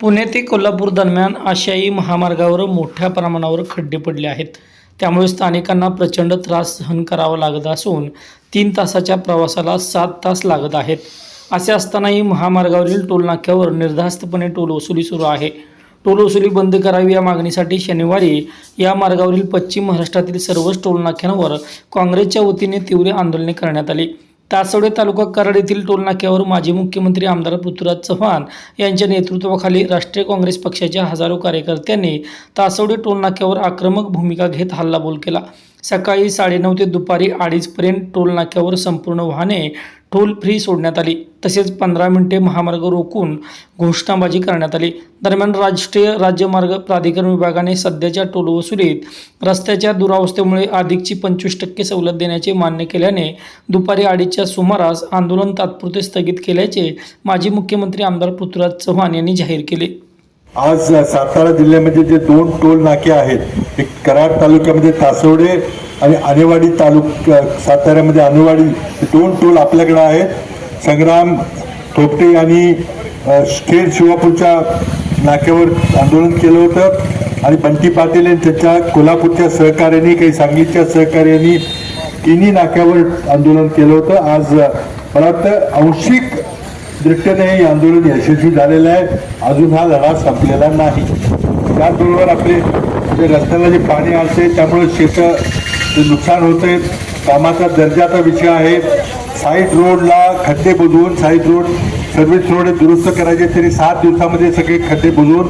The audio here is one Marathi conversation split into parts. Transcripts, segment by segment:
पुणे ते कोल्हापूर दरम्यान आशियाई महामार्गावर मोठ्या प्रमाणावर खड्डे पडले आहेत. त्यामुळे स्थानिकांना प्रचंड त्रास सहन करावा लागत असून तीन तासाच्या प्रवासाला सात तास लागत आहेत. असे असतानाही महामार्गावरील टोलनाक्यावर निर्धास्तपणे टोल वसुली सुरू आहे. टोल वसुली बंद करावी या मागणीसाठी शनिवारी या मार्गावरील पश्चिम महाराष्ट्रातील सर्वच टोलनाक्यांवर काँग्रेसच्या वतीने तीव्र आंदोलने करण्यात आली. तासवडे तालुका कराड येथील टोलनाक्यावर माजी मुख्यमंत्री आमदार पृथ्वीराज चव्हाण यांच्या नेतृत्वाखाली राष्ट्रीय काँग्रेस पक्षाच्या हजारो कार्यकर्त्यांनी तासवडे टोलनाक्यावर आक्रमक भूमिका घेत हल्लाबोल केला. सकाळी साडेनऊ ते दुपारी अडीचपर्यंत टोलनाक्यावर संपूर्ण वाहने टोल फ्री सोडण्यात आली. तसेच पंधरा मिनिटे महामार्ग रोखून घोषणाबाजी करण्यात आली. दरम्यान राष्ट्रीय राज्यमार्ग प्राधिकरण विभागाने सध्याच्या टोल वसुलीत रस्त्याच्या दुरावस्थेमुळे अधिकची पंचवीस टक्के सवलत देण्याचे मान्य केल्याने दुपारी अडीचच्या सुमारास आंदोलन तात्पुरते स्थगित केल्याचे माजी मुख्यमंत्री आमदार पृथ्वीराज चव्हाण यांनी जाहीर केले. आज सातारा जिल्ह्यामध्ये जे दोन टोल नाके आहेत एक कराड तालुक्यामध्ये तासवडे आणि आणेवाडी तालुका साताऱ्यामध्ये आणेवाडी दोन टोल आपल्याकडे आहेत. संग्राम थोपटे यांनी अ, खेड शिवापूरच्या नाक्यावर आंदोलन केलं होतं. आणि बंटी पाटील यांनी त्याच्या कोल्हापूरच्या सहकार्याने काही सांगलीच्या सहकार्याने तिन्ही नाक्यावर आंदोलन केलं होतं. आज मला वाटतं आंशिक दृष्टीने हे आंदोलन यशस्वी झालेलं आहे. अजून हा लढा संपलेला नाही. त्याचबरोबर आपले जे रस्त्याला जे पाणी असते त्यामुळे शेतं जे नुकसान होते कामाचा दर्जाचा विषय आहे. साईड रोडला खड्डे बुजवून साईड रोड सर्व्हिस रोड दुरुस्त करायचे तरी सात दिवसामध्ये सगळे खड्डे बुजवून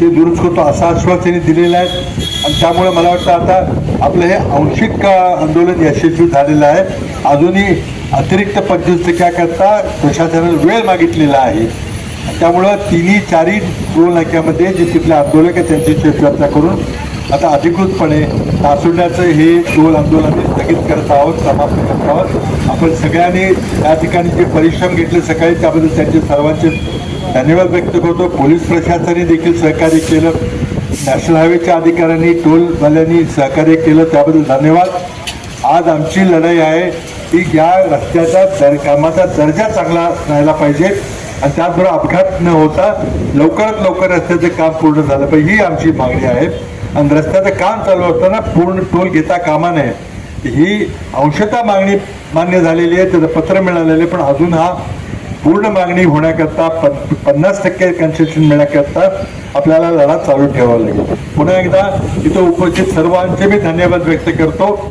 ते दुरुस्त करतो असं आश्वासने दिलेलं आहे. आणि त्यामुळे मला वाटतं आता आपलं हे आंशिक आंदोलन यशस्वी झालेलं आहे. अजूनही अतिरिक्त पंचवीस टक्क्याकरता प्रशासनाने वेळ मागितलेला आहे. त्यामुळं तिन्ही चारही टोल नाक्यामध्ये जे तिथले आंदोलक आहेत त्यांची चर्चा करून आता अधिकृतपणे तासुड्याचं हे टोल आंदोलन स्थगित करत आहोत समाप्त करत आहोत. आपण सगळ्यांनी या ठिकाणी जे परिश्रम घेतले सकाळी त्याबद्दल त्यांचे सर्वांचे धन्यवाद व्यक्त करतो. पोलीस प्रशासनाने देखील सहकार्य केलं. नॅशनल हायवेच्या अधिकाऱ्यांनी टोलवाल्यांनी सहकार्य केलं. त्याबद्दल धन्यवाद. आज आमची लढाई आहे. की या रस्त्याचा दर कामाचा दर्जा चांगला राहायला पाहिजे आणि त्याचबरोबर अपघात न होता लवकरात लवकर रस्त्याचं काम पूर्ण झालं पाहिजे. ही आमची मागणी आहे. आणि रस्त्याचं काम चालू असताना पूर्ण टोल घेता कामा नये. ही अंशतः मागणी मान्य झालेली आहे. त्याचं पत्र मिळालेलं आहे. पण अजून हा पूर्ण मागणी होण्याकरता पन पन्नास टक्के कन्सेशन मिळण्याकरता आपल्याला लढा चालू ठेवावा लागेल. पुन्हा एकदा इथं उपस्थित सर्वांचे मी धन्यवाद व्यक्त करतो.